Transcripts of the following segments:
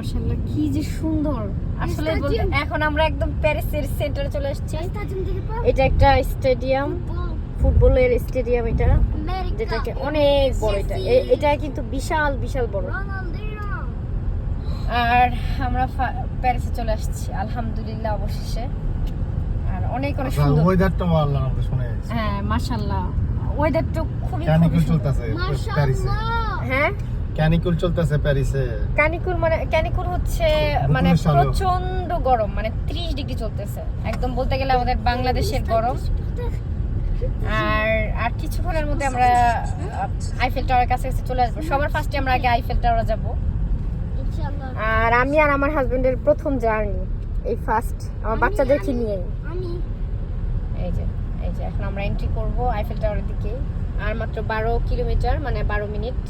মাশাআল্লাহ কি যে সুন্দর। আসলে এখন আমরা একদম প্যারিসের সেন্টারে চলে আসছি. এটা একটা স্টেডিয়াম ফুটবলের স্টেডিয়াম এটা যেটাকে অনেক বড় এটা। এটা কিন্তু বিশাল বিশাল বড়। আর আমরা প্যারিসে চলে আসছি আলহামদুলিল্লাহ অবশেষে। আর অনেক অনেক আচ্ছা, সুন্দর। ওয়েদারটা আল্লাহর মতো শুনে হ্যাঁ মাশাআল্লাহ। ওয়েদারটা খুবই খুবই চলতেছে? প্যারিসে। হ্যাঁ? ক্যানিকুল চলতেছে প্যারিসে। ক্যানিকুল মানে ক্যানিকুল হচ্ছে মানে প্রচণ্ড গরম মানে 30 ডিগ্রি চলতেছে। একদম বলতে গেলে আমাদের বাংলাদেশের গরম। আর আর কিছুক্ষণের মধ্যে আমরা আইফেল টাওয়ারের কাছে কাছে চলে আসব। সবার ফার্স্টে আমরা আগে আইফেল টাওয়ারে যাব। আর আমি আর আমার হাজবেন্ডের প্রথম জার্নি এই ফার্স্ট আমার আমি- বাচ্চাদেরকে নিয়ে। আমি। এই যে এই যে এখন আমরা এন্ট্রি করব আইফেল টাওয়ারের দিকে। আর মাত্র বারো কিলোমিটার মানে বারো মিনিট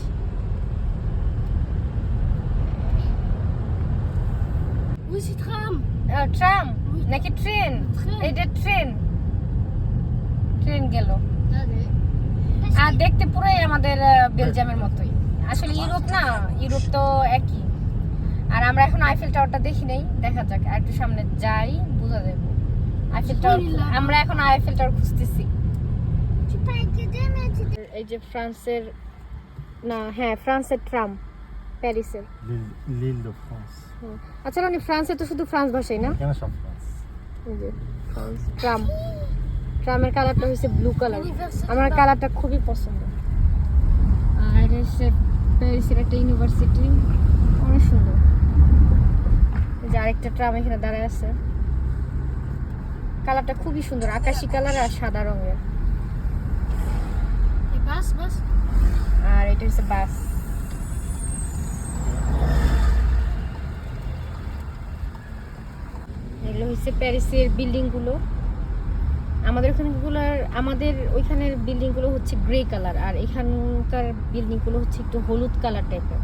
C'est tram. ট্রাম নাকি ট্রেন। এইটা ট্রেন ট্রেন গেল. আর দেখতে পুরোই আমাদের বেলজিয়ামের মতোই। আসলে ইউরোপ না ইউরোপ তো একই। আর আমরা এখন আইফেল টাওয়ারটা দেখি নাই দেখা যাক আর একটু সামনে যাই বোঝা যাবে। আইফেল টাওয়ার আমরা এখন আইফেল টাওয়ার খুঁজতেছি। এই যে ফ্রান্সের না হ্যাঁ ফ্রান্সের ট্রাম প্যারিসের। লিল দো ফ্রান্স আচ্ছা রানি ফ্রান্সে তো শুধু ফ্রান্স ভাষাই না? কেন সব ফ্রান্স। France tram. ট্রামের কালারটা হচ্ছে ব্লু কালার আমার কালারটা খুবই পছন্দ। আর এটা হচ্ছে প্যারিসের একটা ইউনিভার্সিটি অনেক সুন্দর। যে আরেকটা ট্রাম এখানে দাঁড়ায় আছে। কালারটা খুবই সুন্দর আকাশি কালার আর সাদা রঙের। passe, passe. আর এটা হচ্ছে বাস। হচ্ছে প্যারিসের বিল্ডিংগুলো। আমাদের ওখানগুলোর আমাদের ওইখানের বিল্ডিংগুলো হচ্ছে গ্রে কালার আর এখানকার বিল্ডিংগুলো হচ্ছে একটু হলুদ কালার টাইপের।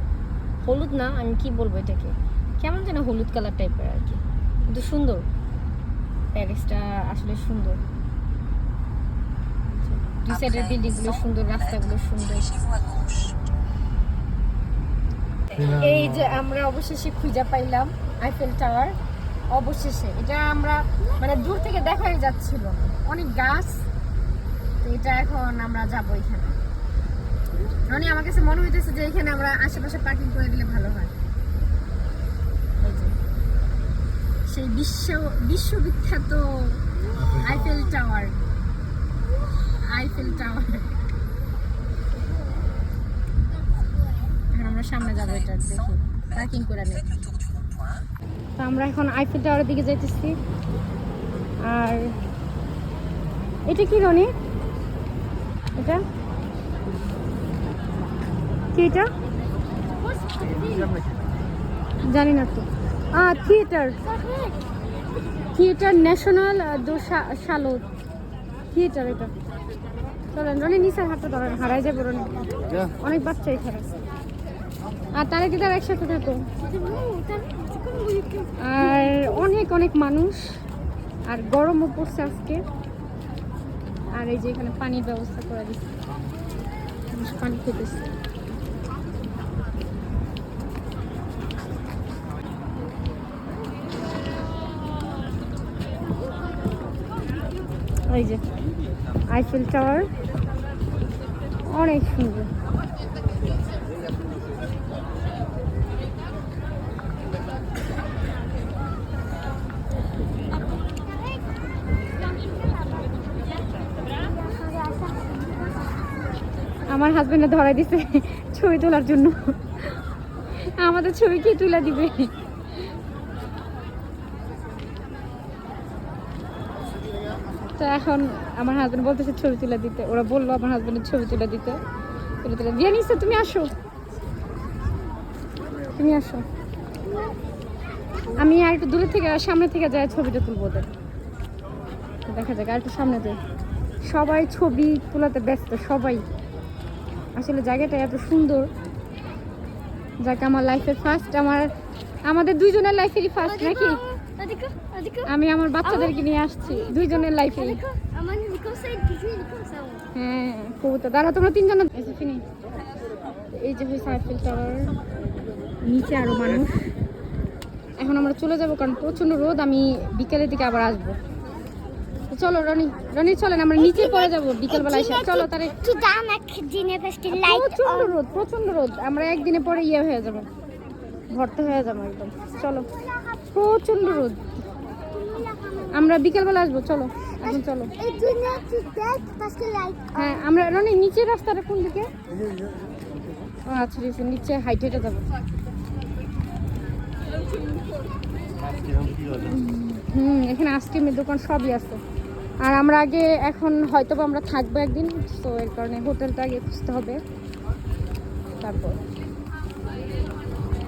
হলুদ না আমি কি বলব এটাকে? কেমন যেন হলুদ কালার টাইপের আর কি। কিন্তু সুন্দর। প্যারিসটা আসলে সুন্দর। দুই সাইডের বিল্ডিংগুলো সুন্দর রাস্তাগুলো সুন্দর। এই যে আমরা অবশেষে খুঁজে পাইলাম আইফেল টাওয়ার অবশেষে। এটা আমরা মানে দূর থেকে দেখাই যাচ্ছিল। অনেক গাছ। তো এটা এখন আমরা যাব এখানে। রনি, আমার কাছে মনে হইতেছে যে এখানে আমরা আশেপাশে পার্কিং করে দিলে ভালো হয়। সেই বিশ্ব, বিশ্ববিখ্যাত আইফেল টাওয়ার আইফেল টাওয়ার এখন আমরা সামনে যাব এটা দেখি। পার্কিং করে নেই তো আমরা এখন আইফেল টাওয়ারের দিকে যাইতেছি। আর এটা কি রনি? এটা? কি এটা? জানি না তো। থিয়েটার। থিয়েটার ন্যাশনাল শালো। থিয়েটার এটা। চলেন রনি নিচের হাতটা ধরেন হারাই যাবে রনি। অনেক বাচ্চা এখানে। আর তারা কি তারা একসাথে থাকো. আর অনেক অনেক মানুষ। আর গরমও পড়ছে আজকে। আর এই যে এখানে পানির ব্যবস্থা করে দিচ্ছে। মানুষ পানি খেতেছে। ওই যে আইফেল টাওয়ার অনেক সুন্দর। আমার হাজবেন্ডে ধরাই দিছে ছবি তোলার জন্য। আমাদের ছবি কি তুলে দিবে? তো এখন আমার হাজবেন্ড বলতেছে ছবি তুলে দিতে। ওরা বলল আমার হাজবেন্ডের ছবি তুলে দিতে। তুলে তুলে দিয়ে নিচ্ছে তুমি আসো। তুমি আসো। আমি আর একটু দূরে থেকে, সামনে থেকে যাই, ছবিটা তুলবো ওদের। দেখা যাক, আর একটু সামনে যাই। সবাই ছবি তোলাতে ব্যস্ত, সবাই। আসলে জায়গাটা এত সুন্দর। যাকে আমার লাইফের ফার্স্ট আমার আমাদের দুইজনের লাইফেরই ফার্স্ট নাকি. আমি আমার বাচ্চাদেরকে নিয়ে আসছি দুইজনের ouais. হ্যাঁ কবুতর। দাঁড়া তোমরা তিনজন এই যে হয়েছে আইফেল টাওয়ার নিচে আরও মানুষ। এখন আমরা চলে যাব কারণ প্রচণ্ড রোদ আমি বিকেলের দিকে আবার আসব। চলো রনি রনি চলেন আমরা নিচে পড়ে যাব বিকেলবেলা এসে। চলো light প্রচণ্ড রোদ প্রচণ্ড রোদ। আমরা একদিনে পরে ইয়ে হয়ে যাব। ভর্তি হয়ে যাব একদম। চলো প্রচণ্ড রোদ। আমরা বিকেলবেলা আসব চলো এখন চলো। হ্যাঁ আমরা রনি নিচের রাস্তাটা কোন দিকে? আচ্ছা ঠিক আছে নিচে হাইট হেঁটে যাব। হুম এখানে আইসক্রিমের দোকান সবই আছে। আর আমরা আগে এখন হয়তো আমরা থাকব একদিন, তো এর কারণে হোটেলটা আগে খুঁজতে হবে। তারপর।